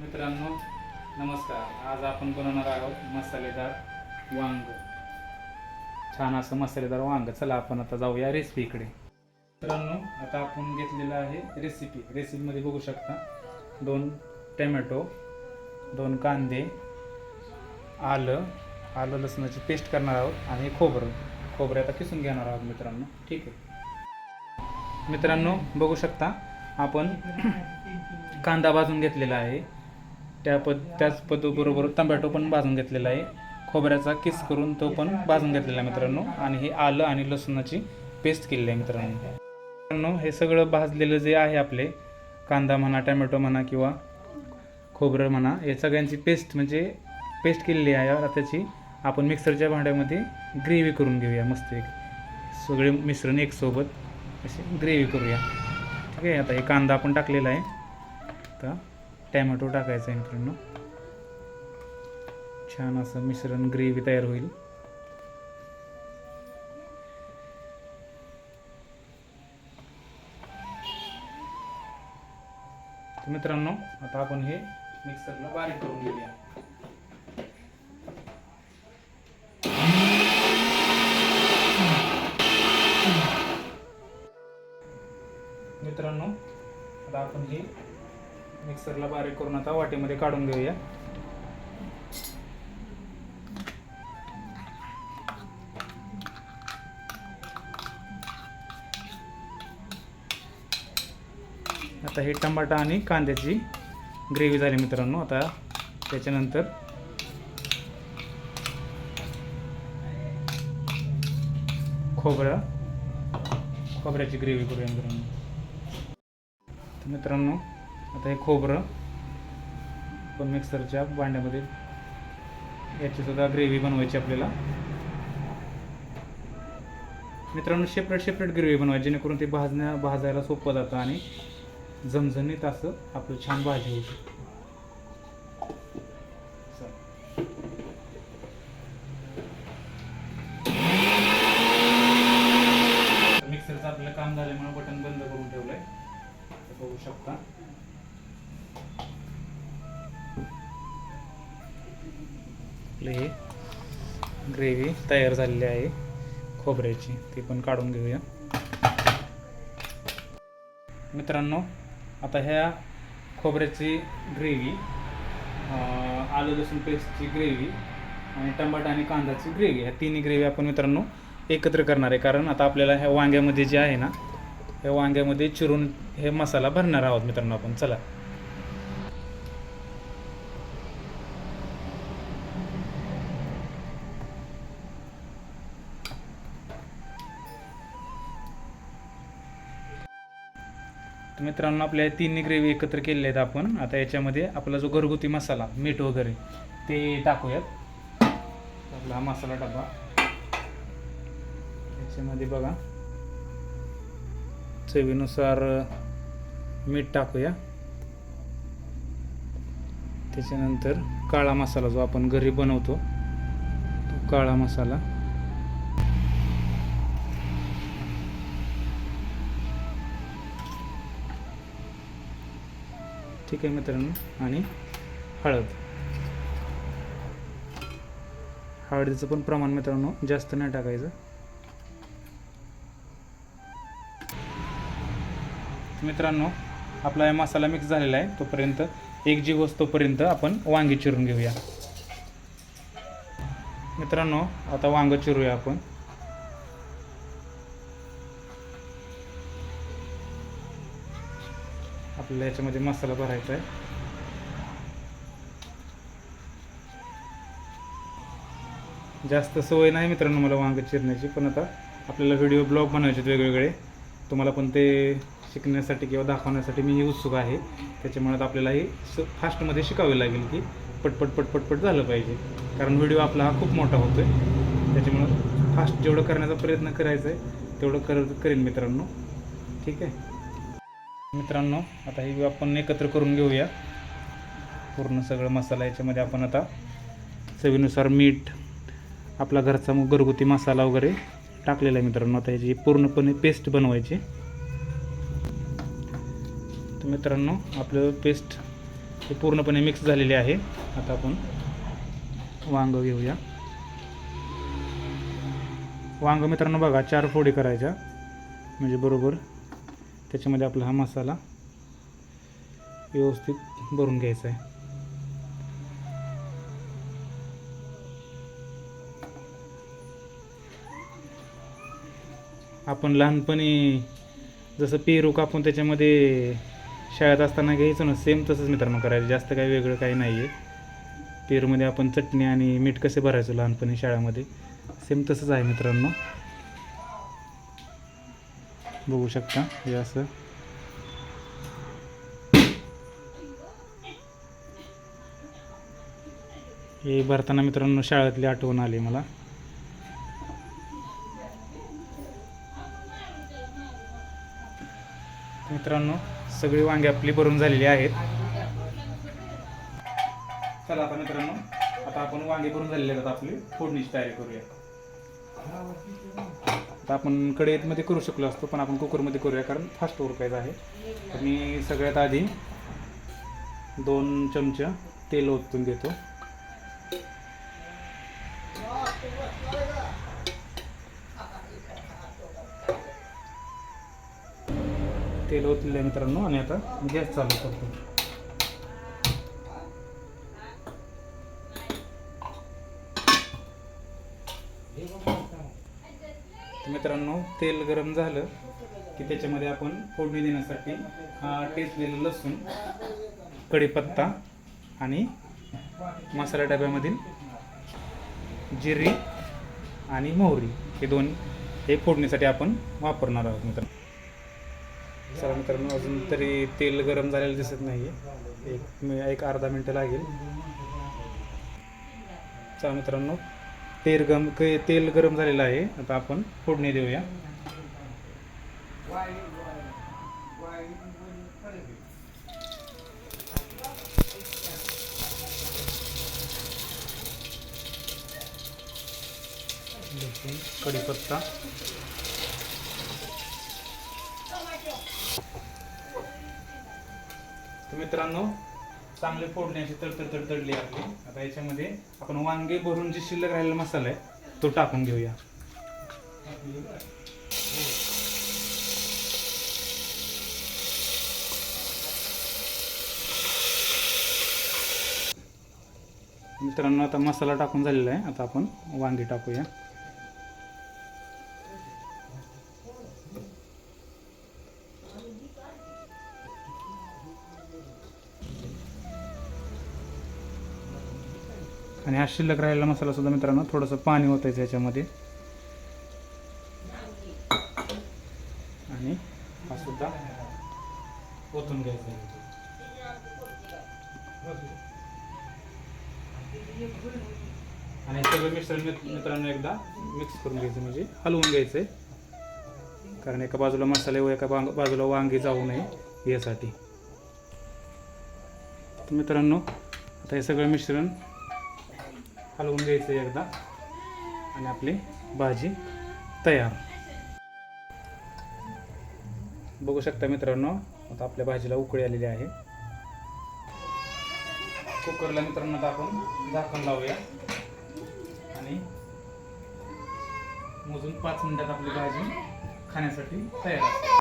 मित्रांनो नमस्कार. आज आपण बनवणार आहोत मसालेदार वांग. छान असं मसालेदार वांग. चला आपण आता जाऊया रेसिपीकडे मित्रांनो आता आपण घेतलेलं आहे रेसिपी रेसिपीमध्ये बघू शकता. दोन टमॅटो दोन कांदे आलं. आलं लसणाची पेस्ट करणार आहोत आणि खोबरं. खोबरं आता किसून घेणार आहोत मित्रांनो. ठीक आहे. मित्रांनो बघू शकता. आपण कांदा भाजून घेतलेला आहे. त्या पद त्याच पद्धतीबरोबर टमॅटो पण भाजून घेतलेला आहे. खोबऱ्याचा किस करून तो पण भाजून घेतलेला आहे मित्रांनो. आणि हे आलं आणि लसूणाची पेस्ट केलेली आहे मित्रांनो. मित्रांनो हे सगळं भाजलेलं जे आहे आपले कांदा म्हणा टमॅटो म्हणा किंवा खोबरं म्हणा या सगळ्यांची पेस्ट म्हणजे पेस्ट केलेली आहे. आता त्याची आपण मिक्सरच्या भांड्यामध्ये ग्रेव्ही करून घेऊया मस्त एक. सगळे मिश्रण एकसोबत अशी ग्रेव्ही करूया. ठीक आहे आता हे कांदा आपण टाकलेला आहे. आता टॅमॅटो टाकायचा आहे मित्रांनो. छान असं मिश्रण ग्रेव्ही तयार होईल. मित्रांनो आता आपण हे मिक्सरला बारीक करून घेऊया. मित्रांनो आता आपण हे मिक्सरला बारीक करून आता वाटीमध्ये काढून घेऊया. आता हे टमाटा आणि कांद्याची ग्रेव्ही झाली मित्रांनो आता त्याच्यानंतर खोबरं खोबऱ्याची ग्रेव्ही करूया मित्रांनो. मित्रांनो आता हे खोबरं पण मिक्सरच्या भांड्यामध्ये याची सुद्धा ग्रेव्ही बनवायची आपल्याला. मित्रांनो सेपरेट सेपरेट ग्रेव्ही बनवायची जेणेकरून ते भाजण्या भाजायला सोपं जातं आणि झमझमीत असं आपलं छान भाजी होऊ शकते. मिक्सरचं आपलं काम झाल्यामुळे बटन बंद करून ठेवलं आहे बघू शकता. आपलं हे ग्रेव्ही तयार झालेली आहे. खोबऱ्याची ती पण काढून घेऊया. मित्रांनो आता ह्या खोबऱ्याची ग्रेव्ही आलू लसूण पेस्टची ग्रेव्ही आणि टमाटा आणि कांद्याची ग्रेव्ही ह्या तिन्ही ग्रेव्ही आपण मित्रांनो एकत्र करणार आहे. कारण आता आपल्याला ह्या वांग्यामध्ये जे आहे ना ह्या वांग्यामध्ये चिरून हे मसाला भरणार आहोत मित्रांनो आपण. चला. तर मित्रांनो आपल्या तिन्ही ग्रेव्ही एकत्र केलेल्या आहेत आपण. आता याच्यामध्ये आपला जो घरगुती मसाला मीठ वगैरे ते टाकूयात. आपला हा मसाला डबा. याच्यामध्ये बघा. चवीनुसार मीठ टाकूया. त्याच्यानंतर काळा मसाला जो आपण घरी बनवतो तो काळा मसाला. ठीक आहे मित्रांनो. आणि हळद. हळदीचं पण प्रमाण मित्रांनो जास्त नाही टाकायचं. मित्रांनो आपला हे मसाला मिक्स झालेला आहे. तोपर्यंत एक जी तोपर्यंत आपण वांगी चिरून घेऊया. मित्रांनो आता वांगं चिरूया आपण. आपल्याला याच्यामध्ये मसाला भरायचा आहे. जास्त सवय नाही मित्रांनो मला वांग चिरण्याची पण आता आपल्याला व्हिडिओ ब्लॉग बनवायचे आहेत वेगवेगळे. तुम्हाला पण ते शिकण्यासाठी किंवा दाखवण्यासाठी मी उत्सुक आहे. त्याच्यामुळे आपल्यालाही स फास्टमध्ये शिकावे लागेल की पटपट पटपट पट झालं पाहिजे. कारण व्हिडिओ आपला हा खूप मोठा होतो आहे त्याच्यामुळं फास्ट जेवढं करण्याचा प्रयत्न करायचा आहे तेवढं कर करेन मित्रांनो. ठीक आहे? मित्रांनो आता हे आपण एकत्र करून घेऊया. पूर्ण सगळं मसाला याच्यामध्ये आपण आता चवीनुसार मीठ आपला घरचा मग घरगुती मसाला वगैरे टाकलेला आहे मित्रांनो. आता याची पूर्णपणे पेस्ट बनवायची. तर मित्रांनो आपलं पेस्ट हे पूर्णपणे मिक्स झालेले आहे. आता आपण वांग घेऊया. वांग मित्रांनो बघा चार फोडी करायच्या. म्हणजे बरोबर त्याच्यामध्ये आपला हा मसाला व्यवस्थित भरून घ्यायचा आहे. आपण लहानपणी जसं पेरू कापून त्याच्यामध्ये शाळेत असताना घ्यायचो ना सेम तसंच मित्रांनो करायचं. जास्त काही वेगळं काही नाही आहे पेरूमध्ये आपण चटणी आणि मीठ कसे भरायचो लहानपणी शाळेमध्ये सेम तसंच आहे मित्रांनो. बघू शकता. हे असं. हे भरताना मित्रांनो शाळेतली आठवण आली मला. मित्रांनो सगळी वांगे आपली भरून झालेली आहेत. चला आता मित्रांनो आता आपण वांगे भरून झालेले आहेत आता आपली. फोडणीची तयारी करूया. आता आपण कढईमध्ये करू शकलो असतो पण आपण कुकरमध्ये करूया कारण फास्ट उरकायचं आहे. तर मी सगळ्यात आधी दोन चमचा तेल ओतून घेतो. तेल ओतलेलं मित्रांनो आणि आता गॅस चालू करतो तर मित्रांनो तेल गरम झालं की त्याच्यामध्ये आपण फोडणी देण्यासाठी हा टेचलेलं लसूण कढीपत्ता आणि मसाला डब्यामधील जिरी आणि मोहरी हे दोन हे फोडणीसाठी आपण वापरणार आहोत मित्रांनो. चला मित्रांनो अजून तरी तेल गरम झालेलं दिसत नाही आहे एक मी एक अर्धा मिनटं लागेल. चला मित्रांनो तेल गम तेल गरम झालेलं आहे. आता आपण फोडणी देऊया. कढीपत्ता. मित्रांनो चांगले फोडणे अशी तडतड तडतडली आपली. आता याच्यामध्ये आपण वांगे भरून जे शिल्लक राहिलेला मसाला आहे तो टाकून घेऊया. मित्रांनो आता मसाला टाकून झालेला आहे. आता आपण वांगी टाकूया. हा शिल्लक राहिलेला मसाला सुद्धा मित्रांनो थोडंसं पाणी होतायचं याच्यामध्ये आणि हा सुद्धा ओतून घ्यायचा आणि हे सगळं मिश्रण मित्रांनो एकदा मिक्स करून घ्यायचं म्हणजे हलवून घ्यायचं आहे कारण एका बाजूला मसाले व एका बाजूला वांगी जाऊ नये यासाठी. तर मित्रांनो आता हे सगळं मिश्रण हलवून घ्यायचं आहे एकदा. आणि आपली भाजी तयार. बघू शकता मित्रांनो आता आपल्या भाजीला उकळी आलेली आहे. कुकरला मित्रांनो आता आपण झाकण लावूया. आणि मोजून पाच मिनिटात आपली भाजी खाण्यासाठी तयार असते